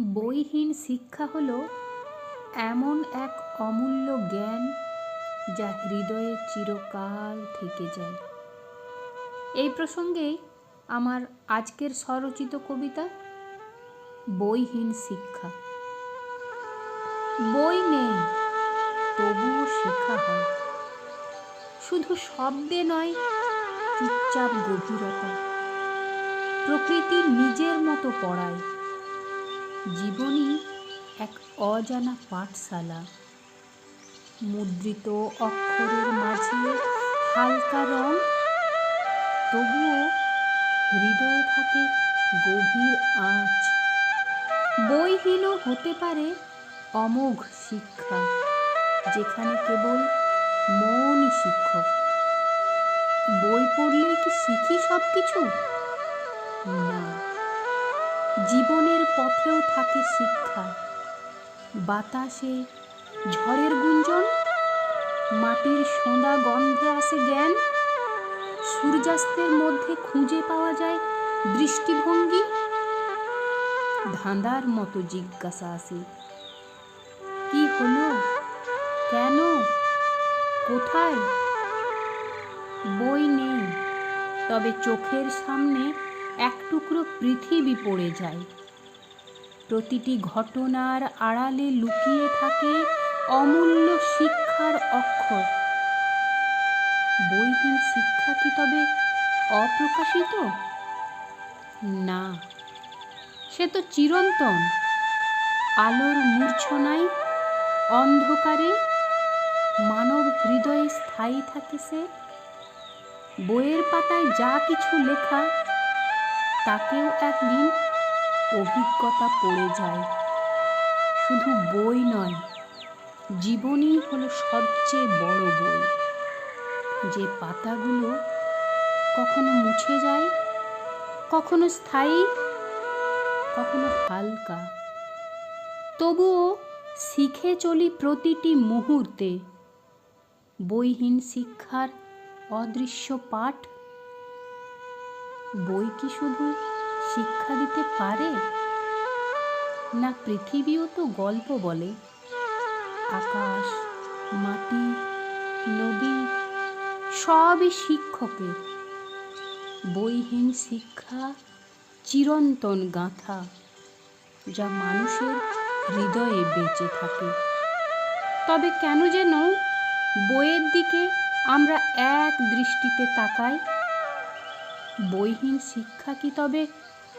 বইহীন শিক্ষা হলো এমন এক অমূল্য জ্ঞান যা হৃদয়ে চিরকাল থেকে যায়। এই প্রসঙ্গেই আমার আজকের স্বরচিত কবিতা, বইহীন শিক্ষা। বই নেই, তবুও শেখা হয়। শুধু শব্দে নয়, চুপচাপ গভীরতা প্রকৃতি নিজের মতো পড়ায়। জীবনই এক অজানা পাঠশালা। মুদ্রিত অক্ষরের মাঝে হালকা রং, তবুও হৃদয়ে থাকে গভীর আঁচ। বইহীন হতে পারে অমোঘ শিক্ষা, যেখানে কেবল মনই শিক্ষক। বই পড়লে কি শিখি সব কিছু না জীবনের পথেও থাকে শিক্ষা। বাতাসে ঝড়ের গুঞ্জন, মাটির সোঁদা গন্ধে আসে জ্ঞান, সূর্যাস্তের মধ্যে খুঁজে পাওয়া যায় দৃষ্টিভঙ্গি। ধাঁধার মতো জিজ্ঞাসা আসে, কি হলো? কেন? কোথায়? বই নেই, তবে চোখের সামনে এক টুকরো পৃথিবী পড়ে যায়। প্রতিটি ঘটনার আড়ালে লুকিয়ে থাকে অমূল্য শিক্ষার অক্ষর। বইহীন শিক্ষা কি তবে অপ্রকাশিত? না, সে তো চিরন্তন। আলোর মূর্ছনায়, অন্ধকারে, মানব হৃদয়ে স্থায়ী থাকে সে। বইয়ের পাতায় যা কিছু লেখা তাকেও একদিন অভিজ্ঞতা পড়ে যায়। শুধু বই নয়, জীবনই হলো সবচেয়ে বড় বই। যে পাতাগুলো কখনো মুছে যায়, কখনো স্থায়ী, কখনো হালকা। তবুও শিখে চলি প্রতিটি মুহূর্তে। বইহীন শিক্ষার অদৃশ্য পাঠ বই কি শুধু শিক্ষা দিতে পারে? না পৃথিবীও তো গল্প বলে। আকাশ, মাটি, নদী, সবই শিক্ষকের। বইহীন শিক্ষা চিরন্তন গাঁথা, যা মানুষের হৃদয়ে বেঁচে থাকে। তবে কেন যেন বইয়ের দিকে আমরা এক দৃষ্টিতে তাকাই বইহীন শিক্ষা কি তবে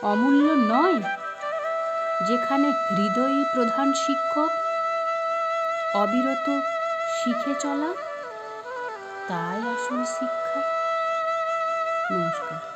অমূল্য নয়? যেখানে হৃদয়ই প্রধান শিক্ষক, অবিরত শিখে চলা, তাই আসল শিক্ষা। নমস্কার।